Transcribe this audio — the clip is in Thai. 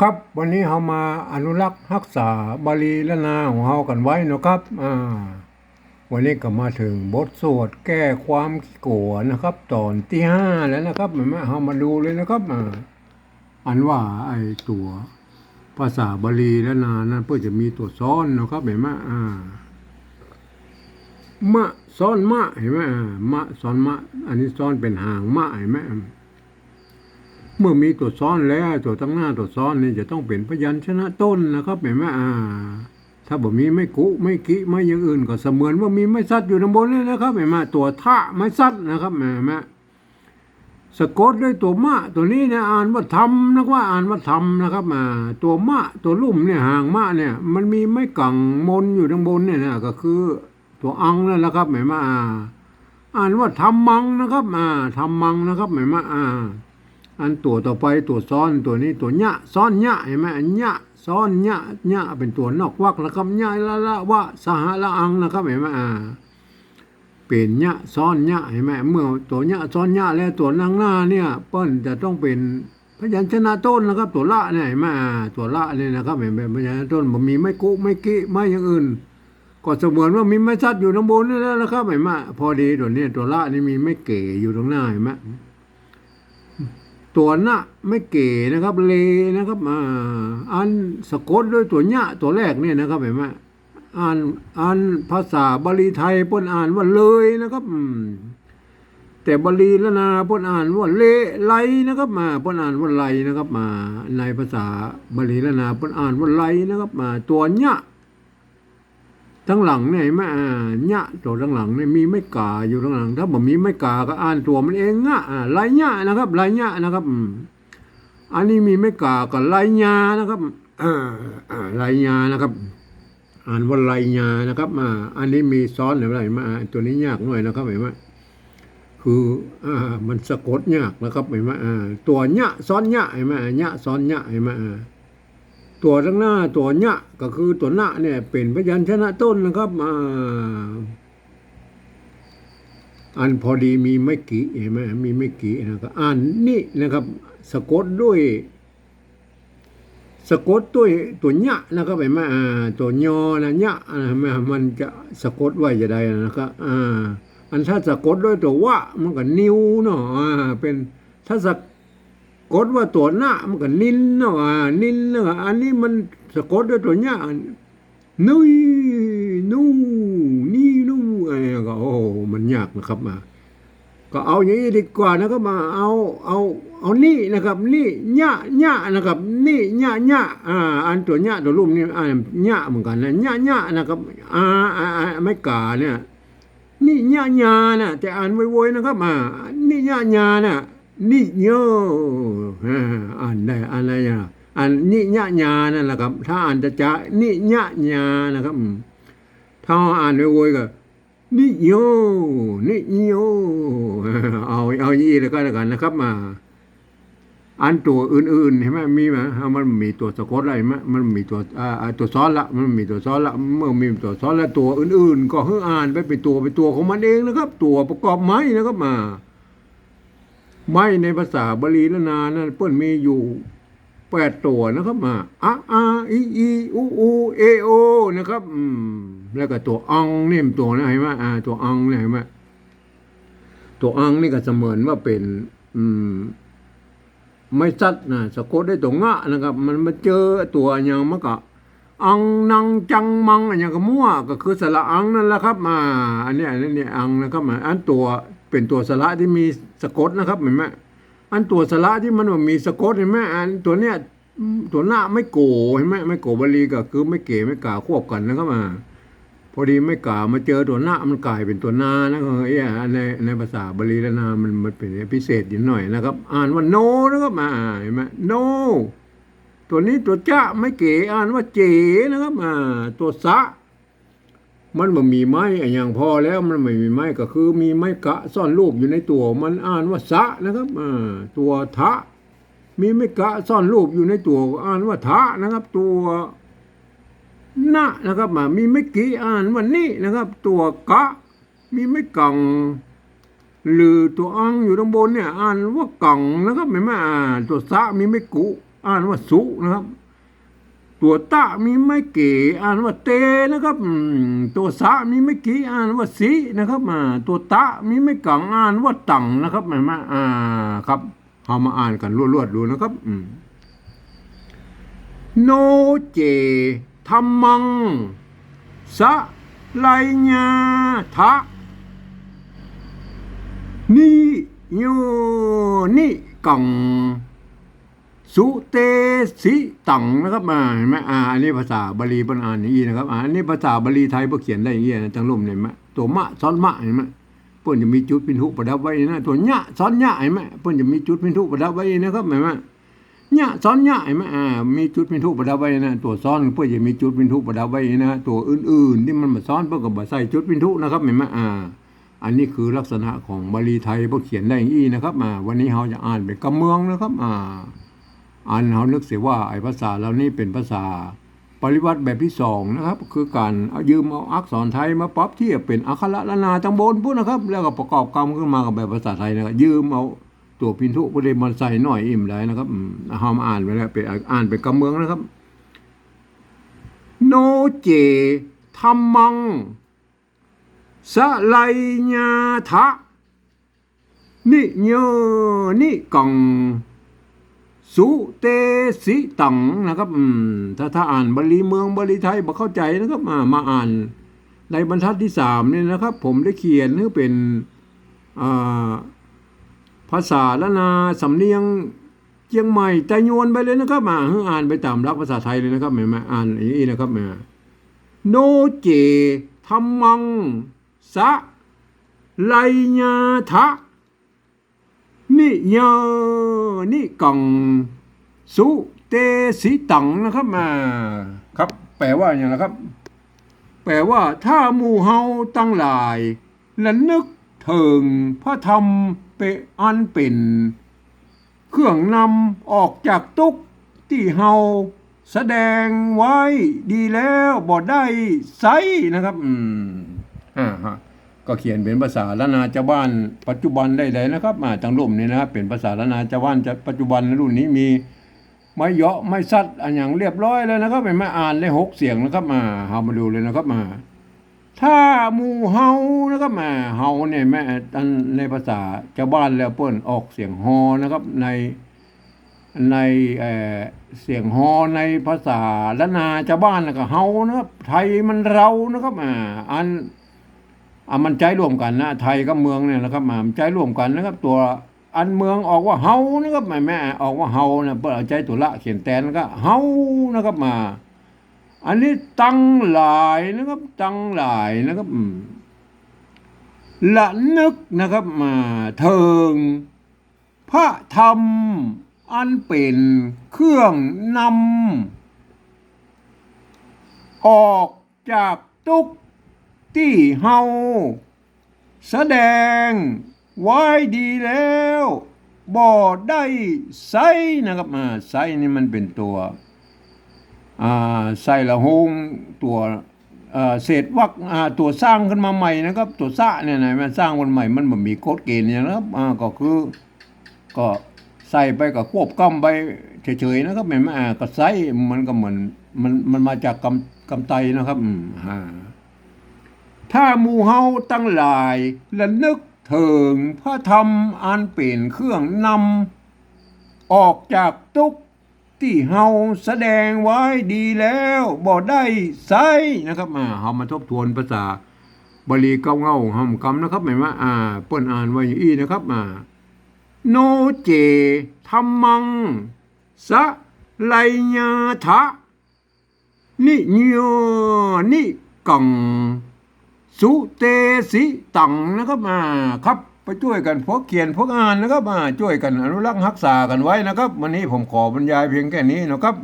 ครับวันนี้เรามาอนุรักษ์รักษาบาลีและนาของเรากันไว้นะครับอ่าวันนี้ก็มาถึงบทสวดแก้ความขี้โกรธนะครับ ตอนที่ห้าแล้วนะครับมามเรามาดูเลยนะครับอ่าอันว่าไอ้ตัวภาษาบาลีและนานั้นเพื่อจะมีตัวซ้อนนะครับเห็นไหมอ่ามะซ้อนมะเห็นไหมอ่ามะซ้อนมะ อันนี้ซ้อนเป็นหางมะเห็นไหม เมื่อมีตัวซ้อนแล้วตัวตั้งหน้าตัวซ้อนนี่จะต้องเป็นพยัญชนะต้นนะครับเห็นไหมอ่า ถ้าบ่มีไม่กุไม่กิไม่อย่างอื่นก็เสมือนว่ามีไม่ซัดอยู่ข้างบนนี่นะครับเห็นไหมตัวทะไม่ซัดนะครับเห็นไหมสะกดด้วยตัวมะตัวนี้เนี่ยอ่านว่าทำนะว่าอ่านว่าทำนะครับมาตัวมะตัวลุ่มเนี่ยห่างมะเนี่ย มันมีไม่กังมนอยู่ข้างบนเนี่ยนะก็คือ ตัวอังนั่นแหละครับเห็นไหมอ่าอ่านว่าทำมังนะครับอ่าทำมังนะครับเห็นไหมอ่า อันตัวต่อไปตัวซ้อนตัวนี้ตัวหยะซ้อนหยะเห็นไหมอันะซ้อนหยะหยะเป็นตัวนอกวักนะครับหยะละละวะสหละอังนะครับเห็นไหมอ่าเป็นหยะซ้อนหยะเห็นไหมเมื่อตัวหยะซ้อนหยะแล้วตัวนางหน้าเนี่ยเปิ้นจะต้องเป็นพยัญชนะต้นนะครับ ตัวละเนี่ยเห็นไหมอ่าตัวละเนี่ยนะครับเห็นไหมพยัญชนะต้นมันมีไม่กุไม่กิไม่อย่างอื่นก็เสมือนว่ามีไม่ชัดอยู่ตรงบนนี่แล้วนะครับเห็นไหมพอดีตัวนี้ตัวละนี่มีไม่เก๋อยู่ตรงหน้าเห็นไหม ตัวหน้าไม่เก๋นะครับ เลนะครับอ่าอันสะกดด้วยตัวหน้าตัวแรกเนี่ยนะครับเห็นไหมอ่านอ่านภาษาบาลีไทยพิ่นอ่านว่าเลยนะครับแต่บาลีละนาพิ่นอ่านว่าเลไลนะครับมาพิ่นอ่านว่าไลนะครับมา ในภาษาบาลีละนาพิ่นอ่านว่าไลนะครับมา ตัวหน้า ทั้งหลังเนี่ยเห็นไหมอ่าหน้าตัวทั้งหลังเนี่ยมีไม่กาอยู่ทั้งหลัง ถ้าบ่มีไม่กาก็อ่านตัวมันเองงะอ่าไลหน้านะครับไลหน้านะครับอันนี้มีไม่กากับไลญานะครับอ่าอ่าไลญานะครับ อ่านว่าไลญานะครับอ่าอันนี้มีซ้อนหรืออะไรมาตัวนี้ยากหน่อยนะครับเห็นไหมคืออ่ามันสะกดยากนะครับเห็นไหมอ่าตัวหน้าซ้อนหน้าเห็นไหมอ่าหน้าซ้อนหน้าเห็นไหม ตัวข้งหน้าตัวเนี้ยก็คือตัวหน้าเนี่ยเป็นพยัญชนะต้นนะครับอ่าอันพอดีมีไม่กี่เห็นไหมมีไม่กี่นะครับอ่านนี่นะครับ สะกดด้วย สะกดด้วยตัวเนี้ยนะครับเห็นไหมอ่าตัวยอนะเนี้ยอ่ามันมันจะสะกดไว้จะได้นะครับอ่าอันถ้าสะกดด้วยตัววะมันก็นิ้วเนาะอ่าเป็นถ้าสะ กดว่าตัวหน้ามันก็นินเนาะนินเนาะอันนี้มันสะกดด้วยตัวหน้านุยนูนี่นู่อะไรก็โอ้มันยากนะครับมา ก็เอาอย่างนี้ดีกว่านะครับมา เอาเอาเอานี่นะครับ นี่หญ้าหญ้านะครับ นี่หญ้าหญ้าอ่า อันตัวหญ้าตัวรูปนี่อ่าหญ้าเหมือนกันนะหญ้าหญ้านะครับอ่าอ่าไม่กาเนี่ย นี่หญ้าหญ้าน่ะแต่อ่านไว้ๆนะครับมานี่หญ้าหญ้าน่ะ นี่โยอ่าอ่านได้อะไรอะอ่านนี่ญะญานั่นแหละครับ ถ้าอ่านจะจะนี่ญะญานะครับ ถ้าอ่านโวยก็นี่โยนี่โยอเอาเอายี่แล้วก็แล้วกันนะครับมาอันตัวอื่นๆเห็นไหมมีไหมมันมีตัวสะกดอะไรไหมมันมีตัวอ่าตัวซ้อนละมันมีตัวซ้อนละเมื่อมีตัวซ้อนล้วตัวอื่นๆ ก็ให้อ่านไปเป็นตัวเป็นตัวของมันเองนะครับ ตัวประกอบไม้นะครับมา ไม่ในภาษาบาลีละนานั้นเปิ้นมีอยู่แปดตัวนะครับมาอะอาอีอีอูอูเอโอนะครับอืมแล้วก็ตัวอังนี่มตัวนะเห็นไหมอ่า ตัวอังเนี่ยเห็นไหมตัวอังนี่ก็เสมือนว่าเป็น อืม ไม่ซัดนะสะกดได้ตัวงะนะครับ มันมาเจอตัวอย่างมันก็อังนังจังมังอย่างก็มั่วก็คือสระอังนั่นแหละครับมา อันนี้อันนี้อังนะครับมาอันตัว เป็นตัวสระที่มีสะกดนะครับเห็นไหมอันตัวสระที่มันมีสะกดเห็นไหมอันตัวเนี้ยตัวหน้าไม่โกเห็นไหมไม่โกบาลีก็คือไม่เก๋ไม่กาควบกันนะครับมาพอดีไม่กามาเจอตัวหน้ามันกลายเป็นตัวนานะเอ้ยในในภาษาบาลีและนามันมันเป็นพิเศษอยู่หน่อยนะครับ อ่านว่าโนนะครับมาเห็นไหมโนตัวนี้ตัวจ้าไม่เก๋อ่านว่าเจนะครับอ่าตัวสะ มันบ่มีไม้อะอย่างพอแล้วมันไม่มีไม้ก็คือ มีไม้กะซ่อนรูปอยู่ในตัว มันอ่านว่าสะนะครับอ่าตัวทะ มีไม้กะซ่อนรูปอยู่ในตัวอ่านว่าทะนะครับ ตัวนะนะครับมามีไม่กี่อ่านว่านี่นะครับ ตัวกะ มีไม่กังหรือตัวอังอยู่ตรงบนเนี่ย อ่านว่ากังนะครับเห็นไมอ่าตัวสะมีไม่กุ อ่านว่าสุนะครับ ตัวตะมีไม่เก๋อ่านว่าเตนะครับตัวสะมีไม่กี่อ่านว่าสีนะครับอ่าตัวตะมีไม่กังอ่านว่าตังนะครับเห็นไหมอ่าครับเอามาอ่านกันรวดๆดูนะครับโนเจธรรมัง สะไลญาทะนิโยนิกัง สุเตสิตังนะครับมาเห็นไหมอ่าอันนี้ภาษาบาลีปนอ่านอย่างนี้นะครับอ่าอันนี้ภาษาบาลีไทยพวกเขียนได้อย่างนี้นะจังลุ่มเนี่ยเห็นไหมตัวมะซ้อนมะเห็นไหมเพิ่นจะมีจุดพินทุประดับไว้นะตัวญะซ้อนญะเห็นไหมเพิ่นจะมีจุดพินทุประดับไว้นะครับเห็นไหมญะซ้อนญะเห็นไหมอ่ามีจุดพินทุประดับไว้นะตัวซ้อนเพื่อจะมีจุดพินทุประดับไว้นะตัวอื่นๆที่มันมาซ้อนเพื่อกับใส่จุดพินทุนะครับเห็นไหมอ่าอันนี้คือลักษณะของบาลีไทยพวกเขียนได้อย่างนี้นะครับมาวันนี้เราจะอ่านเป็นกำเมืองนะครับอ่า อันเขานึกเสียว่าไอ้ภาษาเหล่านี้เป็นภาษา ปริวัติแบบที่สองนะครับ คือการเอายืมเอาอักษรไทยมาปรับเทียบเป็นอักขระละนาจังบนพูดนะครับ แล้วก็ประกอบกรรมขึ้นมากับแบบภาษาไทยนะครับยืมเอาตัวพินทุประเดมันใส่หน่อยอิ่มได้นะครับอืมเอามาอ่านไปแล้วเป็นอ่านเป็นกำเมืองนะครับ โนเจธรรมังสะไลญาทะนิโยนิกัง สุเตสิตังนะครับถ้าถ้าอ่านบาลีเมืองบาลีไทยบ่เข้าใจนะครับมามาอ่านในบรรทัดที่สามเนี่ยนะครับ ผมได้เขียนให้เป็นาภาษาละนาสำเนียงเชียงใหม่ใจยวนไปเลยนะครับมาอ่านไปตามรักภาษาไทยเลยนะครับแม่มาอ่านอย่างนี้นะครับแม่โนเจธรรมังสะไลญาทะ นิยานิกังสุเตสิตังนะครับมาครับ แปลว่าอย่างไรครับ แปลว่าถ้าหมู่เฮาตั้งหลายและนึกถึงพระธรรมเปอันเป็นเครื่องนำออกจากทุกที่เฮาแสดงไว้ดีแล้วบ่ได้ไซนะครับ อืมอ่าฮะ ก็เขียนเป็นภาษาละนาจาบ้านปัจจุบันได้เลยนะครับอ่าจังลุ่มนี่นะครับเป็นภาษาละนาจาบ้านจะปัจจุบันรุ่นนี้มีไม่เยาะไม่ซัดอันอย่างเรียบร้อยเลยนะครับเป็นมาอ่านได้หกเสียงนะครับมาเฮามาดูเลยนะครับมาถ้ามู่เฮานะครับมาเฮาเนี่ยแม่อันในภาษาชาวบ้านแล้วเปิ้นออกเสียงฮอนะครับในในเอ่อเสียงฮอในภาษาละนาชาวบ้านแล้วก็เฮานะครับไทยมันเรานะครับอ่าอัน อะมันใจร่วมกันนะไทยกับเมืองเนี่ยนะครับมามันใจร่วมกันนะครับ ตัวอันเมืองออกว่าเฮานะครับแม่แม่ออกว่าเฮานะเปิดเอใจตัวละเขียนแตนก็เฮานะครับมา อันนี้ตั้งหลายนะครับตั้งหลายนะครับละนึกนะครับมาเทิง พระธรรมอันเป็นเครื่องนำออกจากทุกข ที่เฮาแสดงไว้ดีแล้วบ่ได้ใส่นะครับอ่าใส่นี่มันเป็นตัวอ่าใส่ละหงตัวเอ่อเศษวักอ่าตัวสร้างขึ้นมาใหม่นะครับ ตัวสะเนี่ยนะมันสร้างวันใหม่มันบ่มีกฎเกณฑ์อย่างนะครับอ่าก็คือก็ใส่ไปก็ควบกำไปเฉยๆนะครับไม่มาอ่าก็ใส่มันก็เหมือนมันมันมาจากกำกำไตนะครับอืมอ่า ถ้ามูเฮาตั้งหลายและนึกถึงพระธรรมอันเป็นเครื่องนำออกจากทุกข์ที่เฮาแสดงไว้ดีแล้วบ่ได้ใส่นะครับมาเฮามาทบทวนภาษาบาลีเก้าเงาหำคำนะครับหมายว่าอ่าเปิ้นอ่านไว้อย่างอี้นะครับมาโนเจธรรมัง สะไลญาทะนิโยนิกัง สุเตสิตังนะครับมาครับไปช่วยกันพวกเขียนพวกอ่านนะครับมาช่วยกันอนุรักษ์รักษากันไว้นะครับ วันนี้ผมขอบรรยายเพียงแค่นี้นะครับ